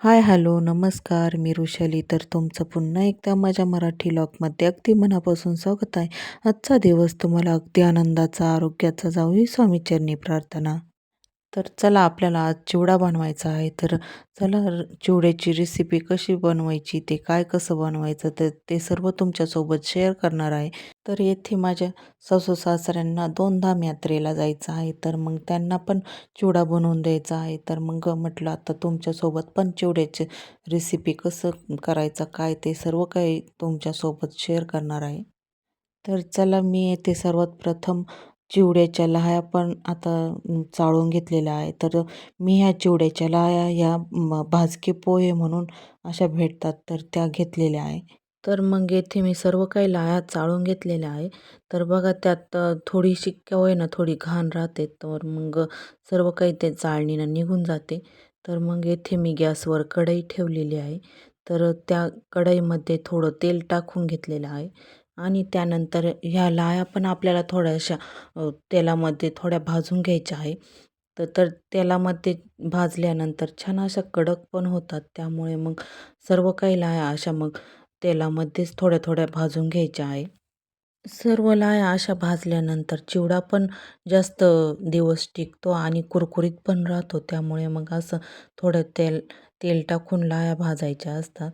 Hi hello नमस्कार मी ऋषाली. तर तुमचं पुन्हा एकदा माझ्या मराठी लॉकमध्ये अगदी मनापासून स्वागत आहे. आजचा दिवस तुम्हाला अगदी आनंदाचा आरोग्याचा जाऊ ही स्वामीचरणी प्रार्थना. तर चला आपल्याला आज चिवडा बनवायचा आहे. तर चला र- चिवड्याची रेसिपी कशी बनवायची ते काय कसं बनवायचं तर ते सर्व तुमच्यासोबत शेअर करणार आहे. तर येथे माझ्या सासू सासऱ्यांना दोन धाम यात्रेला जायचं आहे. तर मग त्यांना पण चिवडा बनवून द्यायचा आहे. तर मग म्हटलं आता तुमच्यासोबत पण चिवड्याचे रेसिपी कसं करायचं काय ते सर्व काही तुमच्यासोबत शेअर करणार आहे. तर चला मी येथे सर्वात प्रथम चिवड्याच्या लाह्या पण आता चाळून घेतलेल्या आहे तर मी ह्या चिवड्याच्या लाह्या ह्या भाजके पोहे म्हणून अशा भेटतात तर त्या घेतलेल्या आहे. तर मग येथे मी सर्व काही लाह्या चाळून घेतलेल्या आहे. तर बघा त्यात थोडीशी का होईना थोडी घाण राहते. तर मग सर्व काही ते चाळणीनं निघून जाते. तर मग येथे मी गॅसवर कढई ठेवलेली आहे. तर त्या कढईमध्ये थोडं तेल टाकून घेतलेलं आहे. आणि त्यानंतर ह्या लाह्या पण आपल्याला थोड्याशा तेलामध्ये थोड्या भाजून घ्यायच्या आहे. तर तर तेलामध्ये भाजल्यानंतर छान अशा कडक पण होतात. त्यामुळे मग सर्व काही लाह्या अशा मग तेलामध्येच थोड्या थोड्या भाजून घ्यायच्या आहे. सर्व लाह्या अशा भाजल्यानंतर चिवडा पण जास्त दिवस टिकतो आणि कुरकुरीत पण राहतो. त्यामुळे मग असं थोडं तेल तेल टाकून लाह्या भाजायच्या असतात.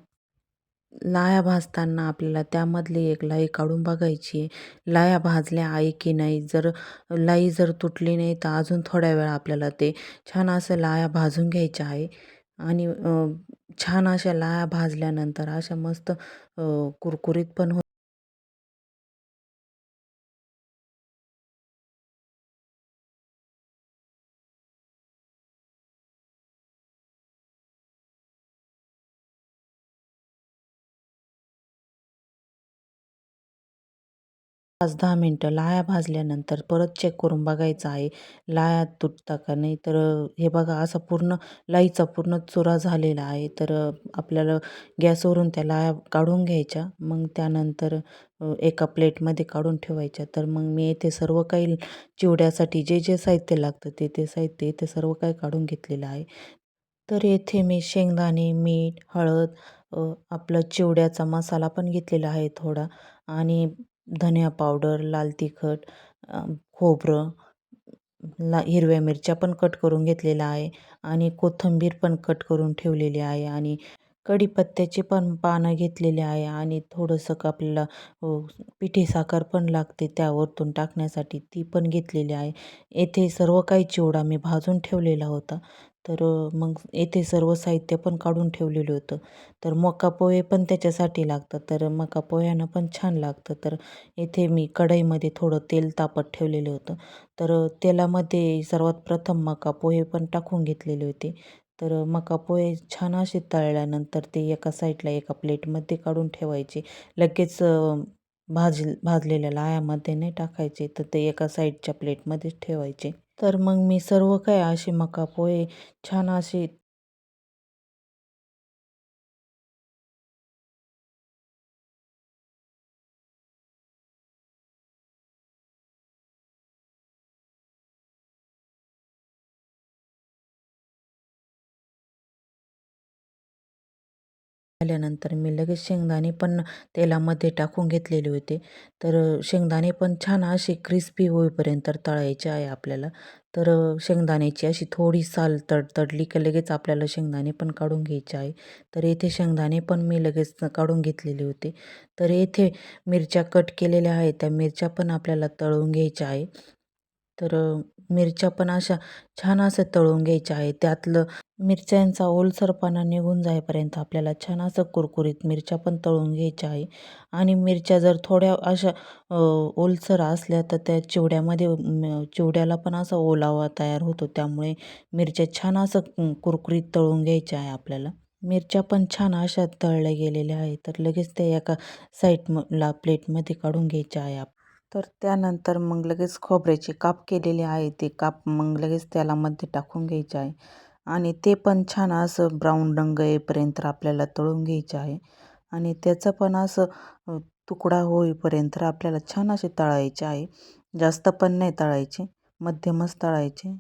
लाया भाजताना आपल्याला त्यामधली एक लाई काढून बघायची. आहे लाया भाजल्या आहे की नाही? जर लाई जर तुटली नाही तर अजून थोड्या वेळा आपल्याला ते छान असं लाया भाजून घ्यायच्या आहे. आणि छान अशा लाया भाजल्यानंतर अशा मस्त कुरकुरीत पण हो पाच दहा मिनटं लाह्या भाजल्यानंतर परत चेक करून बघायचं आहे लाया तुटता का नाही? तर हे बघा असा पूर्ण लाईचा पूर्ण चुरा झालेला आहे. तर आपल्याला गॅसवरून त्या लाया काढून घ्यायच्या. मग त्यानंतर एका प्लेटमध्ये काढून ठेवायच्या. तर मग मी येथे सर्व काही चिवड्यासाठी जे जे साहित्य लागतं ते ते साहित्य इथे सर्व काही काढून घेतलेलं आहे. तर येथे मी शेंगदाणे मीठ हळद आपलं चिवड्याचा मसाला पण घेतलेला आहे थोडा. आणि धनिया पावडर लाल तिखट खोबरं ला हिरव्या मिरच्या पण कट करून घेतलेल्या आहे आणि कोथिंबीर पण कट करून ठेवलेली आहे आणि कढीपत्त्याची पण पानं घेतलेले आहे आणि थोडंसं का आपल्याला पिठी साखर पण लागते त्यावरतून टाकण्यासाठी ती पण घेतलेली आहे. येथे सर्व काही चिवडा मी भाजून ठेवलेला होता. तर मग येथे सर्व साहित्य पण काढून ठेवलेलं होतं. तर मका पोहे पण त्याच्यासाठी लागतात. तर मका पोह्यानं पण छान लागतं. तर येथे मी कढईमध्ये थोडं तेल तापत ठेवलेलं होतं. तर तेलामध्ये सर्वात प्रथम मका पोहे पण टाकून घेतलेले होते. तर मका पोहे छान असे तळल्यानंतर ते एका साईडला एका प्लेटमध्ये काढून ठेवायचे. लगेच भाज भाजलेल्या लाह्यामध्ये नाही टाकायचे. तर ते एका साईडच्या प्लेटमध्येच ठेवायचे. तर मग मी सर्व काही असे मका पोहे छान असे आल्यानंतर मी लगेच शेंगदाणे पण तेलामध्ये टाकून घेतलेले होते. तर शेंगदाणे पण छान असे क्रिस्पी होईपर्यंत तळायचे आहे आपल्याला. तर शेंगदाण्याची अशी थोडी साल तड तडली की लगेच आपल्याला शेंगदाणे पण काढून घ्यायचे आहे. तर येथे शेंगदाणे पण मी लगेच काढून घेतलेले होते. तर येथे मिरच्या कट केलेल्या आहेत. त्या मिरच्या पण आपल्याला तळून घ्यायच्या आहे. तर मिरच्या पण अशा छान असं तळून घ्यायच्या आहे त्यातलं मिरच्यांचा ओलसरपणा निघून जाईपर्यंत आपल्याला छान असं कुरकुरीत मिरच्या पण तळून घ्यायच्या आहे. आणि मिरच्या जर थोड्या अशा ओलसर असल्या तर त्या चिवड्यामध्ये चिवड्याला पण असा ओलावा तयार होतो. त्यामुळे मिरच्या छान असं कुरकुरीत तळून घ्यायच्या आहे आपल्याला. मिरच्या पण छान अशा तळल्या गेलेल्या आहे तर लगेच त्या एका साईडला प्लेटमध्ये काढून घ्यायच्या आहे तर त्यानंतर मग लगेच खोबऱ्याचे काप केलेले आहे. ते काप मग लगेच तेलामध्ये टाकून घ्यायचे आहे. आणि ते पण छान असं ब्राऊन रंग येईपर्यंत आपल्याला तळून घ्यायचे आहे. आणि त्याचं पण असं तुकडा होईपर्यंत आपल्याला छान असे तळायचे आहे. जास्त पण नाही तळायचे मध्यमच तळायचे.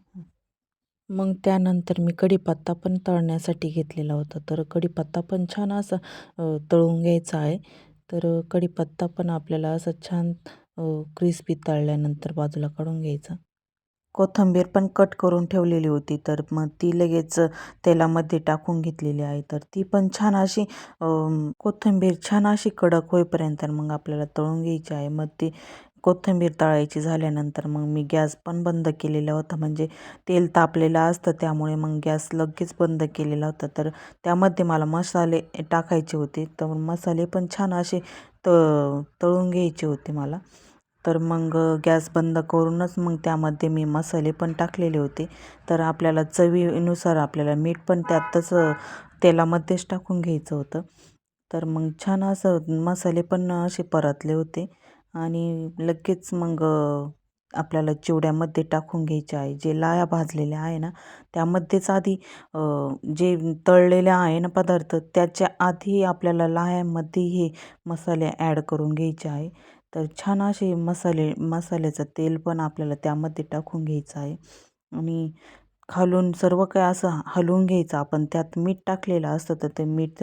मग त्यानंतर मी कढीपत्ता पण तळण्यासाठी घेतलेला होता. तर कढीपत्ता पण छान असा तळून घ्यायचा आहे. तर कढीपत्ता पण आपल्याला असं छान क्रिस्पी तळल्यानंतर बाजूला काढून घ्यायचा. कोथिंबीर पण कट करून ठेवलेली होती. तर मग ती लगेच तेलामध्ये टाकून घेतलेली आहे. तर ती पण छान अशी कोथिंबीर छान अशी कडक होईपर्यंत मग आपल्याला तळून घ्यायची आहे. मग ती कोथिंबीर तळायची झाल्यानंतर मग मी गॅस पण बंद केलेला होता. म्हणजे तेल तापलेलं असतं त्यामुळे मग गॅस लगेच बंद केलेला होता. तर त्यामध्ये मला मसाले टाकायचे होते. तर मसाले पण छान असे त तळून घ्यायचे होते मला. तर मग गॅस बंद करूनच मग त्यामध्ये मी मसाले पण टाकलेले होते. तर आपल्याला चवीनुसार आपल्याला मीठ पण त्यातच तेलामध्येच टाकून घ्यायचं होतं. तर मग छान असं मसाले पण असे परतले होते. आणि लगेच मग आपल्याला चिवड्यामध्ये टाकून घ्यायचे आहे. जे लाया भाजलेल्या आहे ना त्यामध्येच आधी जे तळलेले आहे ना पदार्थ त्याच्या आधी आपल्याला लाह्यामध्ये हे मसाले ॲड करून घ्यायचे आहे. तर छान असे मसाले मसाल्याचं तेल पण आपल्याला त्यामध्ये टाकून घ्यायचं आहे. आणि खालून सर्व काय असं हलवून घ्यायचं. आपण त्यात मीठ टाकलेलं असतं तर ते मीठ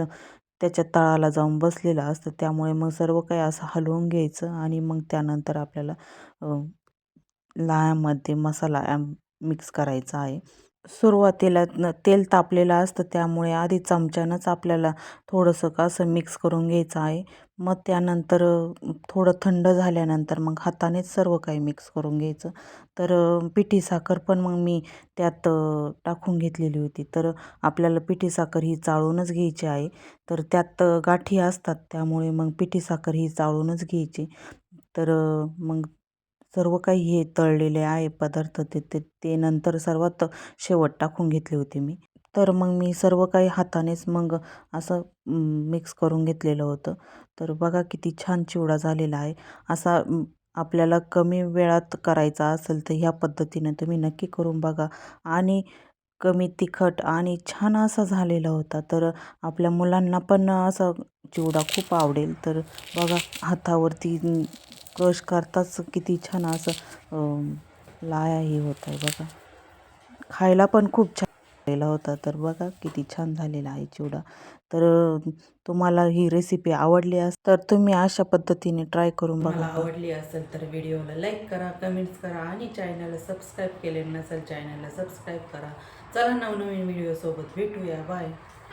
त्याच्या तळाला जाऊन बसलेलं असतं. त्यामुळे मग सर्व काही असं हलवून घ्यायचं आणि मग त्यानंतर आपल्याला लाह्यामध्ये मसाला मिक्स करायचा आहे. सुरुवातीला न तेल तापलेलं असतं त्यामुळे आधी चमच्यानंच आपल्याला थोडंसं कसं मिक्स करून घ्यायचं आहे. मग त्यानंतर थोडं थंड झाल्यानंतर मग हातानेच सर्व काही मिक्स करून घ्यायचं. तर पिठी साखर पण मग मी त्यात टाकून घेतलेली होती. तर आपल्याला पिठी साखर ही चाळूनच घ्यायची आहे. तर त्यात गाठी असतात त्यामुळे मग पिठी साखर ही चाळूनच घ्यायची. तर मग सर्व काही हे तळलेले आहे पदार्थ ते ते ते नंतर सर्वात शेवट टाकून घेतले होते मी. तर मग मी सर्व काही हातानेच मग असं मिक्स करून घेतलेलं होतं. तर बघा किती छान चिवडा झालेला आहे. असा आपल्याला कमी वेळात करायचा असेल तर ह्या पद्धतीने तुम्ही नक्की करून बघा. आणि कमी तिखट आणि छान असा झालेला होता. तर आपल्या मुलांना पण असा चिवडा खूप आवडेल. तर बघा हातावरती ब्रश करताच किती छान असं लाया हे होत आहे बघा. खायला पण खूप छान झालेला होता तर बघा किती छान झालेला आहे चिवडा. तर तुम्हाला ही रेसिपी आवडली अस तर तुम्ही अशा पद्धतीने ट्राय करून बघा. आवडली असेल तर व्हिडिओला लाईक करा कमेंट्स करा आणि चॅनलला सबस्क्राईब केले नसेल चॅनलला सबस्क्राईब करा. चला नवनवीन व्हिडिओसोबत भेटूया. बाय